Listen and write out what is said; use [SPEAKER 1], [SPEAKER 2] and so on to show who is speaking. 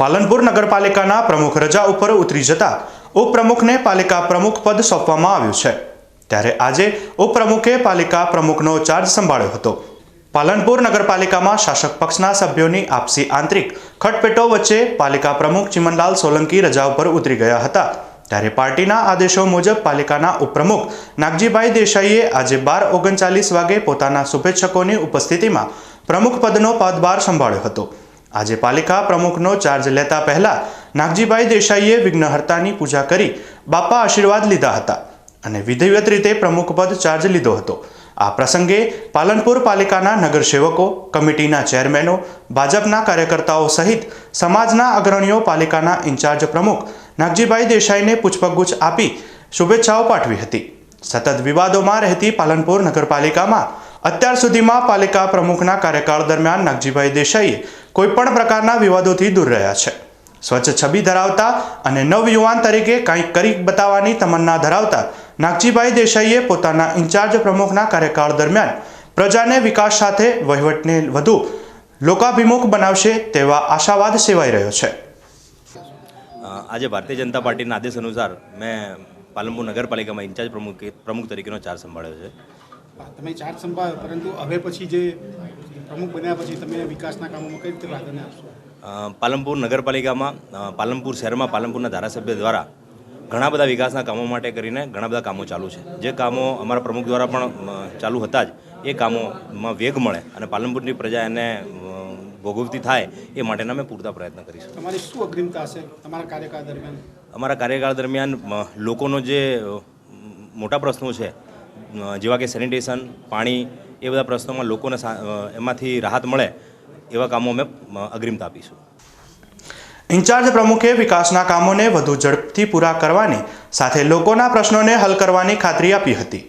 [SPEAKER 1] પાલનપુર નગરપાલિકાના પ્રમુખ રજા ઉપર ઉતરી જતા ઉપપ્રમુખને પાલિકા પ્રમુખ પદ સોંપવામાં આવ્યું છે. ત્યારે આજે ઉપપ્રમુખે પાલિકા પ્રમુખનો ચાર્જ સંભાળ્યો હતો. પાલનપુર નગરપાલિકામાં શાસક પક્ષના સભ્યોની આપસી આંતરિક ખટપેટો વચ્ચે પાલિકા પ્રમુખ ચિમનલાલ સોલંકી રજા ઉપર ઉતરી ગયા હતા. ત્યારે પાર્ટીના આદેશો મુજબ પાલિકાના ઉપપ્રમુખ નાગજીભાઈ દેસાઈએ આજે બાર ઓગણચાલીસ વાગે પોતાના શુભેચ્છકોની ઉપસ્થિતિમાં પ્રમુખ પદનો પદભાર સંભાળ્યો હતો. આજે પાલિકા પ્રમુખનો ચાર્જ લેતા પહેલા નાગજીભાઈ દેસાઈએ વિઘ્નહર્તાની પૂજા કરી બાપા આશીર્વાદ લીધા હતા અને વિધિવત રીતે પ્રમુખ પદ ચાર્જ લીધો હતો. આ પ્રસંગે પાલનપુર પાલિકાના નગરસેવકો, કમિટીના ચેરમેનો, ભાજપના કાર્યકર્તાઓ સહિત સમાજના અગ્રણીઓ પાલિકાના ઇન્ચાર્જ પ્રમુખ નાગજીભાઈ દેસાઈને પુષ્પગુચ્છ આપી શુભેચ્છાઓ પાઠવી હતી. સતત વિવાદોમાં રહેતી પાલનપુર નગરપાલિકામાં અત્યાર સુધીમાં પાલિકા પ્રમુખના કાર્યકાળ દરમિયાન નાગજીભાઈ દેસાઈએ કોઈપણ પ્રકારના વિવાદોથી દૂર રહ્યા છે. સ્વચ્છ છબી ધરાવતા અને નવયુવાન તરીકે કંઈક કરી બતાવવાની તમન્ના ધરાવતા નાગજીભાઈ દેસાઈએ પોતાના ઇન્ચાર્જ પ્રમુખના કાર્યકાળ દરમિયાન પ્રજાને વિકાસ સાથે વહીવટને વધુ લોકાભિમુખ બનાવશે તેવા આશાવાદ સેવાઈ રહ્યો છે.
[SPEAKER 2] આજે ભારતીય જનતા પાર્ટીના આદેશ અનુસાર મેં પાલનપુર નગરપાલિકામાં ઇન્ચાર્જ પ્રમુખ પ્રમુખ તરીકેનો ચાર્જ સંભાળ્યો છે.
[SPEAKER 3] તમે ચાર્જ સંભાળ્યો પરંતુ હવે પછી જે પ્રમુખ બન્યા પછી તમે વિકાસના કામોમાં કઈ રીતે પ્રાધાન્ય આપશો
[SPEAKER 2] પાલનપુર નગરપાલિકામાં પાલનપુર શહેરમાં પાલનપુરના ધારાસભ્ય દ્વારા ઘણા બધા વિકાસના કામો માટે કરીને ઘણા બધા કામો ચાલુ છે. જે કામો અમારા પ્રમુખ દ્વારા પણ ચાલુ હતા જ. એ કામોમાં વેગ મળે અને પાલનપુરની પ્રજા એને ભોગવતી થાય એ માટેના અમે પૂરતા પ્રયત્ન કરીશું.
[SPEAKER 3] તમારી શું અગ્રિમતા છે તમારા કાર્યકાળ દરમિયાન?
[SPEAKER 2] અમારા કાર્યકાળ દરમિયાન લોકોનો જે મોટા પ્રશ્નો છે જેવા કે સેનિટેશન, પાણી, એ બધા પ્રશ્નોમાં લોકોને એમાંથી રાહત મળે એવા કામો અમે અગ્રિમતા આપીશું.
[SPEAKER 1] ઇન્ચાર્જ પ્રમુખે વિકાસના કામોને વધુ ઝડપથી પૂરા કરવાની સાથે લોકોના પ્રશ્નોને હલ કરવાની ખાતરી આપી હતી.